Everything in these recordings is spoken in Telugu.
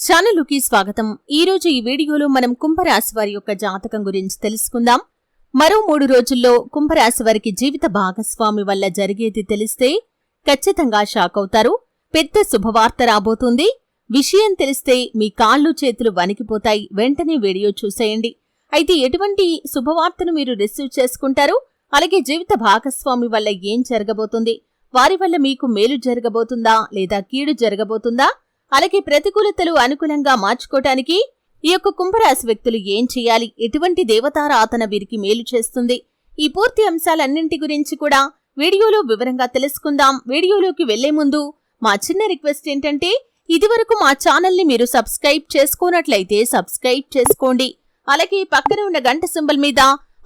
ఛానలుకి స్వాగతం. ఈరోజు ఈ వీడియోలో మనం కుంభరాశి వారి యొక్క జాతకం గురించి తెలుసుకుందాం. మరో మూడు రోజుల్లో కుంభరాశి వారికి జీవిత భాగస్వామి వల్ల జరిగేది తెలిస్తే ఖచ్చితంగా షాక్ అవుతారు. పెద్ద శుభవార్త రాబోతుంది. విషయం తెలిస్తే మీ కాళ్ళు చేతులు వణికిపోతాయి. వెంటనే వీడియో చూసేయండి. అయితే ఎటువంటి శుభవార్తను మీరు రిసీవ్ చేసుకుంటారు? అలాగే జీవిత భాగస్వామి వల్ల ఏం జరగబోతుంది? వారి వల్ల మీకు మేలు జరగబోతుందా? లేదా కీడు జరగబోతుందా? అలాగే ప్రతికూలతలు అనుకూలంగా మార్చుకోటానికి ఈ యొక్క కుంభరాశి వ్యక్తులు ఏం చేయాలి? ఎటువంటి దేవతారాధన వీరికి మేలు చేస్తుంది? ఈ పూర్తి అంశాలన్నింటి గురించి కూడా వీడియోలో వివరంగా తెలుసుకుందాం. వీడియోలోకి వెళ్ళే ముందు మా చిన్న రిక్వెస్ట్ ఏంటంటే ఇదివరకు మా ఛానల్ని మీరు సబ్స్క్రైబ్ చేసుకోనట్లయితే సబ్స్క్రైబ్ చేసుకోండి. అలాగే పక్కన ఉన్న గంట సింబల్ మీద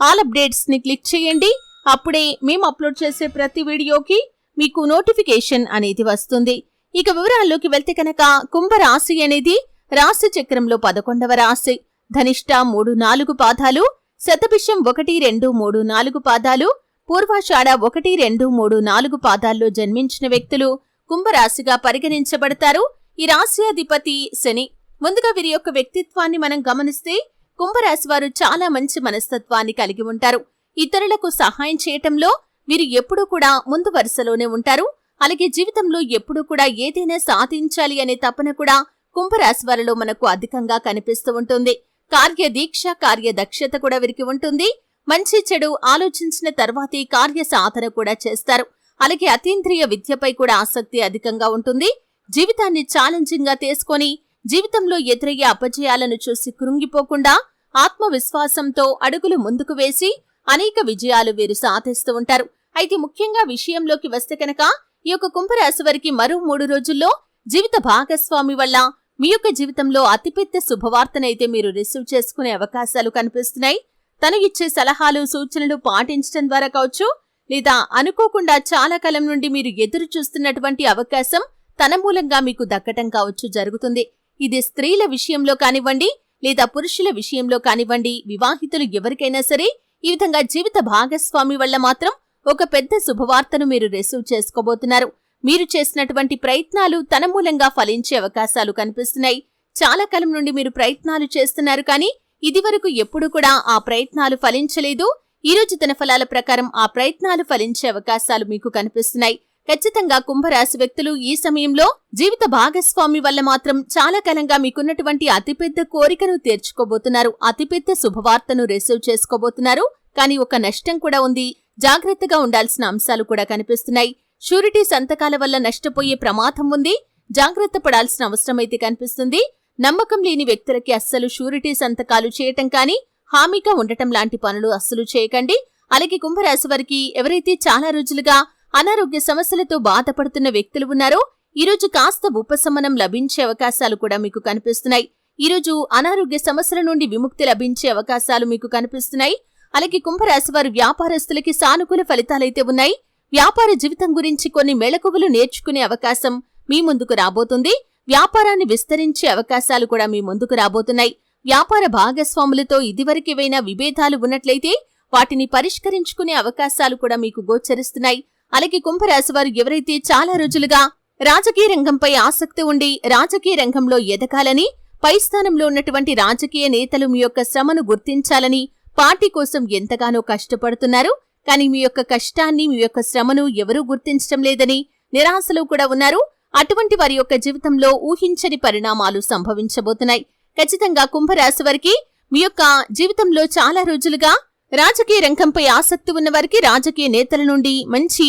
ఆల్ అప్డేట్స్ని క్లిక్ చేయండి. అప్పుడే మేము అప్లోడ్ చేసే ప్రతి వీడియోకి మీకు నోటిఫికేషన్ అనేది వస్తుంది. ఇక వివరాల్లోకి వెళ్తే కనుక కుంభరాశి అనేది రాశి చక్రంలో పదకొండవ రాశి. ధనిష్ట మూడు నాలుగు పాదాలు శతభిషం ఒకటి రెండు మూడు నాలుగు పాదాలు పూర్వాషాఢ ఒకటి రెండు మూడు నాలుగు పాదాల్లో జన్మించిన వ్యక్తులు కుంభరాశిగా పరిగణించబడతారు. ఈ రాశి అధిపతి శని. ముందుగా వీరి యొక్క వ్యక్తిత్వాన్ని మనం గమనిస్తే కుంభరాశి వారు చాలా మంచి మనస్తత్వాన్ని కలిగి ఉంటారు. ఇతరులకు సహాయం చేయటంలో వీరు ఎప్పుడూ కూడా ముందు వరుసలోనే ఉంటారు. అలాగే జీవితంలో ఎప్పుడూ కూడా ఏదైనా సాధించాలి అనే తపన కూడా కుంభరాశి వారిలో మనకు అధికంగా కనిపిస్తూ ఉంటుంది. కార్య దీక్ష కార్య దక్షత కూడా వీరికి ఉంటుంది. మంచి చెడు ఆలోచించిన తర్వాతే కార్య సాధన కూడా చేస్తారు. అలాగే అతీంద్రియ విద్యపై కూడా ఆసక్తి అధికంగా ఉంటుంది. జీవితాన్ని ఛాలెంజింగ్గా తీసుకొని జీవితంలో ఎదురయ్యే అపజయాలను చూసి కృంగిపోకుండా ఆత్మవిశ్వాసంతో అడుగులు ముందుకు వేసి అనేక విజయాలు వీరు సాధిస్తూ ఉంటారు. అయితే ముఖ్యంగా విషయంలోకి వస్తే కనుక ఈ యొక్క కుంభరాశి వారికి మరో మూడు రోజుల్లో జీవిత భాగస్వామి వల్ల మీ యొక్క జీవితంలో అతిపెద్ద శుభవార్తనైతే మీరు రిసీవ్ చేసుకునే అవకాశాలు కనిపిస్తున్నాయి. తను ఇచ్చే సలహాలు సూచనలు పాటించడం ద్వారా కావచ్చు లేదా అనుకోకుండా చాలా కాలం నుండి మీరు ఎదురు చూస్తున్నటువంటి అవకాశం తన మూలంగా మీకు దక్కటం కావచ్చు జరుగుతుంది. ఇది స్త్రీల విషయంలో కానివ్వండి లేదా పురుషుల విషయంలో కానివ్వండి వివాహితులు ఎవరికైనా సరే ఈ విధంగా జీవిత భాగస్వామి వల్ల మాత్రం ఒక పెద్ద శుభవార్తను మీరు రిసీవ్ చేసుకోబోతున్నారు. మీరు చేసినటువంటి ప్రయత్నాలు తన మూలంగా ఫలించే అవకాశాలు కనిపిస్తున్నాయి. చాలా కాలం నుండి మీరు ప్రయత్నాలు చేస్తున్నారు కానీ ఇదివరకు ఎప్పుడూ కూడా ఆ ప్రయత్నాలు ఫలించలేదు. ఈరోజు తన ఫలాల ప్రకారం ఆ ప్రయత్నాలు ఫలించే అవకాశాలు మీకు కనిపిస్తున్నాయి. ఖచ్చితంగా కుంభరాశి వ్యక్తులు ఈ సమయంలో జీవిత భాగస్వామి వల్ల మాత్రం చాలా కాలంగా మీకున్నటువంటి అతిపెద్ద కోరికను తీర్చుకోబోతున్నారు. అతిపెద్ద శుభవార్తను రిసీవ్ చేసుకోబోతున్నారు. కానీ ఒక నష్టం కూడా ఉంది. జాగ్రత్తగా ఉండాల్సిన అంశాలు కూడా కనిపిస్తున్నాయి. షూరిటీ సంతకాల వల్ల నష్టపోయే ప్రమాదం ఉంది. జాగ్రత్త పడాల్సిన అవసరమైతే కనిపిస్తుంది. నమ్మకం లేని వ్యక్తులకి అస్సలు షూరిటీ సంతకాలు చేయటం కానీ హామీగా ఉండటం లాంటి పనులు అస్సలు చేయకండి. అలాగే కుంభరాశి వారికి ఎవరైతే చాలా రోజులుగా అనారోగ్య సమస్యలతో బాధపడుతున్న వ్యక్తులు ఉన్నారో ఈరోజు కాస్త ఉపశమనం లభించే అవకాశాలు కూడా మీకు కనిపిస్తున్నాయి. ఈరోజు అనారోగ్య సమస్యల నుండి విముక్తి లభించే అవకాశాలు మీకు కనిపిస్తున్నాయి. అలాగే కుంభరాశి వారి వ్యాపారస్తులకి సానుకూల ఫలితాలైతే ఉన్నాయి. వ్యాపార జీవితం గురించి కొన్ని మెళకువలు నేర్చుకునే అవకాశం మీ ముందుకు రాబోతుంది. వ్యాపారాన్ని విస్తరించే అవకాశాలు కూడా మీ ముందుకు రాబోతున్నాయి. వ్యాపార భాగస్వాములతో ఇదివరకేవైనా విభేదాలు ఉన్నట్లయితే వాటిని పరిష్కరించుకునే అవకాశాలు కూడా మీకు గోచరిస్తున్నాయి. అలాగే కుంభరాశి వారు ఎవరైతే చాలా రోజులుగా రాజకీయ రంగంపై ఆసక్తి ఉండి రాజకీయ రంగంలో ఎదగాలని పై స్థానంలో ఉన్నటువంటి రాజకీయ నేతలు మీ యొక్క శ్రమను గుర్తించాలని పార్టీ కోసం ఎంతగానో కష్టపడుతున్నారు. కానీ మీ యొక్క కష్టాన్ని మీ యొక్క శ్రమను ఎవరూ గుర్తించడం లేదని నిరాశలో కూడా ఉన్నారు. అటువంటి వారి యొక్క జీవితంలో ఊహించని పరిణామాలు సంభవించబోతున్నాయి. ఖచ్చితంగా కుంభరాశి వారికి మీ యొక్క జీవితంలో చాలా రోజులుగా రాజకీయ రంగంపై ఆసక్తి ఉన్న వారికి రాజకీయ నేతల నుండి మంచి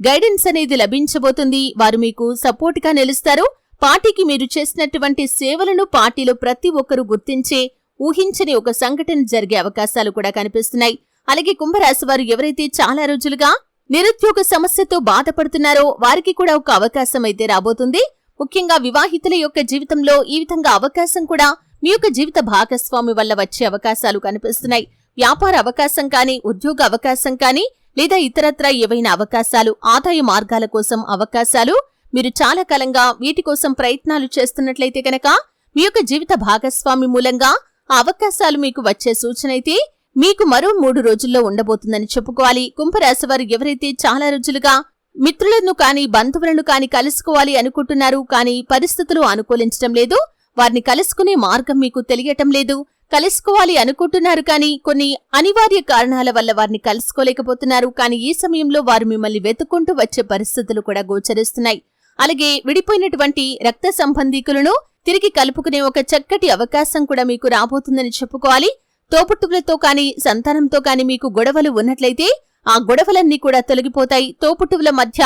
గైడెన్స్ అనేది లభించబోతుంది. వారు మీకు సపోర్ట్గా నిలుస్తారు. పార్టీకి మీరు చేసినటువంటి సేవలను పార్టీలో ప్రతి ఒక్కరూ గుర్తించే ఊహించని ఒక సంఘటన జరిగే అవకాశాలు కూడా కనిపిస్తున్నాయి. అలాగే కుంభరాశి వారు ఎవరైతే చాలా రోజులుగా నిరుద్యోగ సమస్యతో బాధపడుతున్నారో వారికి కూడా ఒక అవకాశం అయితే రాబోతుంది. ముఖ్యంగా వివాహితుల యొక్క జీవితంలో ఈ విధంగా అవకాశం కూడా మీ యొక్క జీవిత భాగస్వామి వల్ల వచ్చే అవకాశాలు కనిపిస్తున్నాయి. వ్యాపార అవకాశం కానీ ఉద్యోగ అవకాశం కానీ లేదా ఇతరత్ర ఏవైనా అవకాశాలు ఆదాయ మార్గాల కోసం అవకాశాలు మీరు చాలా కాలంగా వీటి కోసం ప్రయత్నాలు చేస్తున్నట్లయితే కనుక మీ యొక్క జీవిత భాగస్వామి మూలంగా అవకాశాలు మీకు వచ్చే సూచన అయితే మీకు మరో మూడు రోజుల్లో ఉండబోతుందని చెప్పుకోవాలి. కుంభరాశి వారు ఎవరైతే చాలా రోజులుగా మిత్రులను కాని బంధువులను కాని కలుసుకోవాలి అనుకుంటున్నారు కానీ పరిస్థితులు అనుకూలించడం లేదు. వారిని కలుసుకునే మార్గం మీకు తెలియటం లేదు. కలుసుకోవాలి అనుకుంటున్నారు కానీ కొన్ని అనివార్య కారణాల వల్ల వారిని కలుసుకోలేకపోతున్నారు కానీ ఈ సమయంలో వారు మిమ్మల్ని వెతుక్కుంటూ వచ్చే పరిస్థితులు కూడా గోచరిస్తున్నాయి. అలాగే విడిపోయినటువంటి రక్త సంబంధీకులను తిరిగి కలుపుకునే ఒక చక్కటి అవకాశం కూడా మీకు రాబోతుందని చెప్పుకోవాలి. తోపుట్టుకులతో కాని సంతానంతో కాని మీకు గొడవలు ఉన్నట్లయితే ఆ గొడవలన్నీ కూడా తొలగిపోతాయి. తోపుట్టువుల మధ్య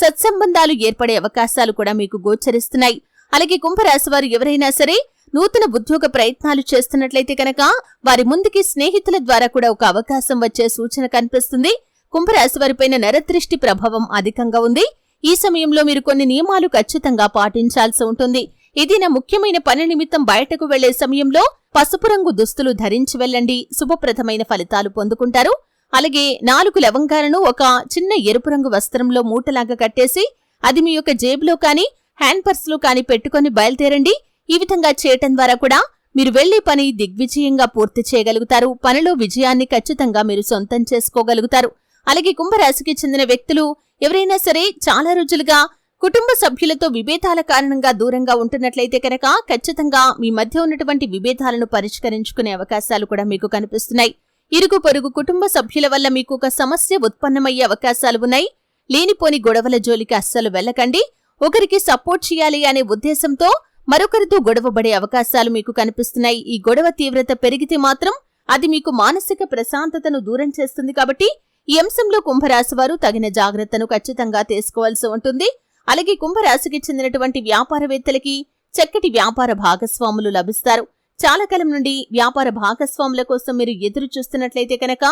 సత్సంబంధాలు ఏర్పడే అవకాశాలు కూడా మీకు గోచరిస్తున్నాయి. అలాగే కుంభరాశి వారు ఎవరైనా సరే నూతన ఉద్యోగ ప్రయత్నాలు చేస్తున్నట్లయితే కనుక వారి ముందుకి స్నేహితుల ద్వారా కూడా ఒక అవకాశం వచ్చే సూచన కనిపిస్తుంది. కుంభరాశి వారిపైన నరదృష్టి ప్రభావం అధికంగా ఉంది. ఈ సమయంలో మీరు కొన్ని నియమాలు ఖచ్చితంగా పాటించాల్సి ఉంటుంది. ఇది నా ముఖ్యమైన పని నిమిత్తం బయటకు వెళ్ళే సమయంలో పసుపు రంగు దుస్తులు ధరించి వెళ్ళండి. శుభప్రదమైన ఫలితాలు పొందుకుంటారు. అలాగే నాలుగు లవంగాలను ఒక చిన్న ఎరుపు రంగు వస్త్రంలో మూటలాగా కట్టేసి అది మీ యొక్క జేబులో కానీ హ్యాండ్ పర్స్లో కానీ పెట్టుకొని బయలుదేరండి. ఈ విధంగా చేయటం ద్వారా కూడా మీరు వెళ్ళే పని దిగ్విజయంగా పూర్తి చేయగలుగుతారు. పనిలో విజయాన్ని ఖచ్చితంగా మీరు సొంతం చేసుకోగలుగుతారు. అలాగే కుంభరాశికి చెందిన వ్యక్తులు ఎవరైనా సరే చాలా రోజులుగా కుటుంబ సభ్యులతో విభేదాల కారణంగా దూరంగా ఉంటున్నట్లయితే కనుక ఖచ్చితంగా మీ మధ్య ఉన్నటువంటి విభేదాలను పరిష్కరించుకునే అవకాశాలు కూడా మీకు కనిపిస్తున్నాయి. ఇరుగు పొరుగు కుటుంబ సభ్యుల వల్ల మీకు ఒక సమస్య ఉత్పన్నమయ్యే అవకాశాలు ఉన్నాయి. లేనిపోని గొడవల జోలికి అస్సలు వెళ్ళకండి. ఒకరికి సపోర్ట్ చేయాలి అనే ఉద్దేశంతో మరొకరితో గొడవబడే అవకాశాలు మీకు కనిపిస్తున్నాయి. ఈ గొడవ తీవ్రత పెరిగితే మాత్రం అది మీకు మానసిక ప్రశాంతతను దూరం చేస్తుంది కాబట్టి ఈ అంశంలో కుంభరాశి వారు తగిన జాగ్రత్తను ఖచ్చితంగా తీసుకోవాల్సి ఉంటుంది. అలాగే కుంభరాశికి చెందినటువంటి వ్యాపారవేత్తలకి చక్కటి వ్యాపార భాగస్వాములు లభిస్తారు. చాలా కాలం నుండి వ్యాపార భాగస్వాముల కోసం మీరు ఎదురు చూస్తున్నట్లయితే కనుక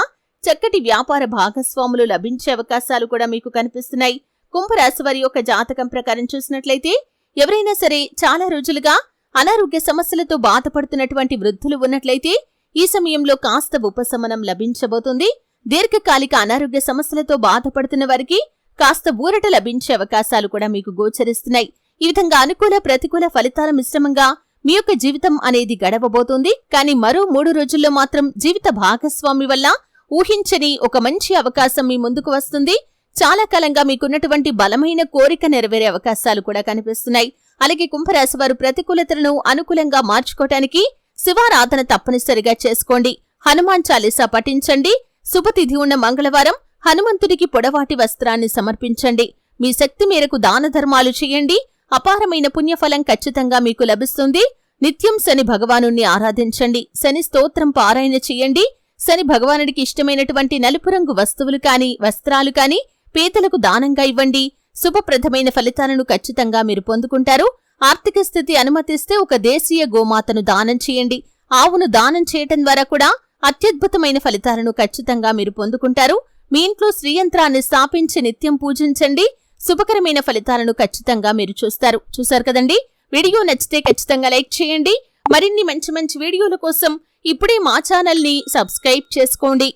చక్కటి వ్యాపార భాగస్వాములు లభించే అవకాశాలు కూడా మీకు కనిపిస్తున్నాయి. కుంభరాశి వారి యొక్క జాతకం ప్రకారం చూసినట్లయితే ఎవరైనా సరే చాలా రోజులుగా అనారోగ్య సమస్యలతో బాధపడుతున్నటువంటి వృద్ధులు ఉన్నట్లయితే ఈ సమయంలో కాస్త ఉపశమనం లభించబోతుంది. దీర్ఘకాలిక అనారోగ్య సమస్యలతో బాధపడుతున్న వారికి కాస్త ఊరట లభించే అవకాశాలు కూడా మీకు గోచరిస్తున్నాయి. ఈ విధంగా అనుకూల ప్రతికూల ఫలితాల మిశ్రమంగా మీ యొక్క జీవితం అనేది గడవబోతోంది. కానీ మరో మూడు రోజుల్లో మాత్రం జీవిత భాగస్వామి వల్ల ఊహించని ఒక మంచి అవకాశం మీ ముందుకు వస్తుంది. చాలా కాలంగా మీకున్నటువంటి బలమైన కోరిక నెరవేరే అవకాశాలు కూడా కనిపిస్తున్నాయి. అలాగే కుంభరాశి వారు ప్రతికూలతలను అనుకూలంగా మార్చుకోవటానికి శివారాధన తప్పనిసరిగా చేసుకోండి. హనుమాన్ చాలీసా పఠించండి. శుభతిథి ఉన్న మంగళవారం హనుమంతుడికి పొడవాటి వస్త్రాన్ని సమర్పించండి. మీ శక్తి మేరకు దాన ధర్మాలు చేయండి. అపారమైన పుణ్యఫలం ఖచ్చితంగా మీకు లభిస్తుంది. నిత్యం శని భగవాను ఆరాధించండి. శని స్తోత్రం పారాయణ చేయండి. శని భగవానుడికి ఇష్టమైనటువంటి నలుపు రంగు వస్తువులు కాని వస్త్రాలు కాని పేదలకు దానంగా ఇవ్వండి. శుభప్రదమైన ఫలితాలను ఖచ్చితంగా మీరు పొందుకుంటారు. ఆర్థిక స్థితి అనుమతిస్తే ఒక దేశీయ గోమాతను దానం చేయండి. ఆవును దానం చేయటం ద్వారా కూడా అత్యద్భుతమైన ఫలితాలను ఖచ్చితంగా మీరు పొందుకుంటారు. మీ ఇంట్లో శ్రీయంత్రాన్ని స్థాపించి నిత్యం పూజించండి. శుభకరమైన ఫలితాలను ఖచ్చితంగా మీరు చూస్తారు. చూశారు కదండి? వీడియో నచ్చితే ఖచ్చితంగా లైక్ చేయండి. మరిన్ని మంచి మంచి వీడియోల కోసం ఇప్పుడే మా ఛానల్ని సబ్స్క్రైబ్ చేసుకోండి.